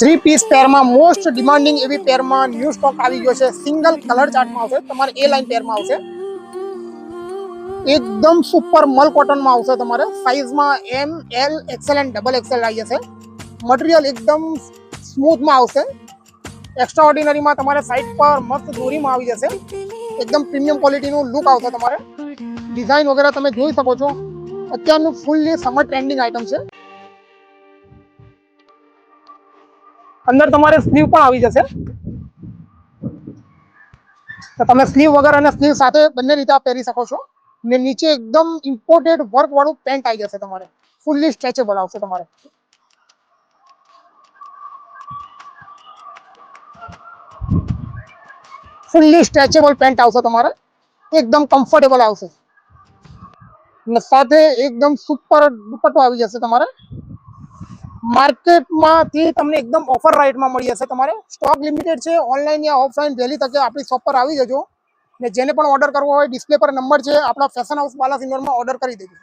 Three piece પેરમાં most demanding એવી પેરમાં ન્યૂ સ્ટોક આવી ગયો છે. સિંગલ કલર ચાર્ટમાં આવશે. તમારે એ લાઈન પેરમાં આવશે. એકદમ સુપર મલ કોટનમાં આવશે તમારે. સાઇઝમાં M L XL and double XL આવી જશે. મટીરિયલ એકદમ સ્મૂથમાં આવશે. એક્સ્ટ્રા ઓર્ડિનરીમાં તમારે સાઇડ પર મસ્ત દોરીમાં આવી જશે. એકદમ પ્રીમિયમ ક્વોલિટીનું લુક આવશે તમારે. ડિઝાઇન વગેરે તમે જોઈ શકો છો. અત્યારનું ફૂલ્લી સમર ટ્રેન્ડિંગ આઇટમ છે. અંદર તમારે સ્લીવ પણ આવી જશે તો તમે સ્લીવ વગર અને સ્લીવ સાથે બંને રીતે આ પહેરી શકો છો ને નીચે એકદમ ઇમ્પોર્ટેડ વર્ક વાળું પેન્ટ આવી જશે તમારે ફૂલ્લી સ્ટ્રેચેબલ આવશે તમારે ફૂલ્લી સ્ટ્રેચેબલ પેન્ટ આવશે તમારે એકદમ કમ્ફર્ટેબલ આવશે અને સાથે એકદમ સુપર દુપટ્ટો આવી જશે તમારે માર્કેટમાંથી તમને એકદમ ઓફર રાઇટમાં મળી જશે. તમારે સ્ટોક લિમિટેડ છે ઓનલાઈન યા ઓફલાઈન વહેલી તકે આપણી શોપ પર આવી જજો. ને જેને પણ ઓર્ડર કરવો હોય ડિસ્પ્લે પર નંબર છે, આપણા ફેશન હાઉસ બાલા ઓર્ડર કરી દેજો.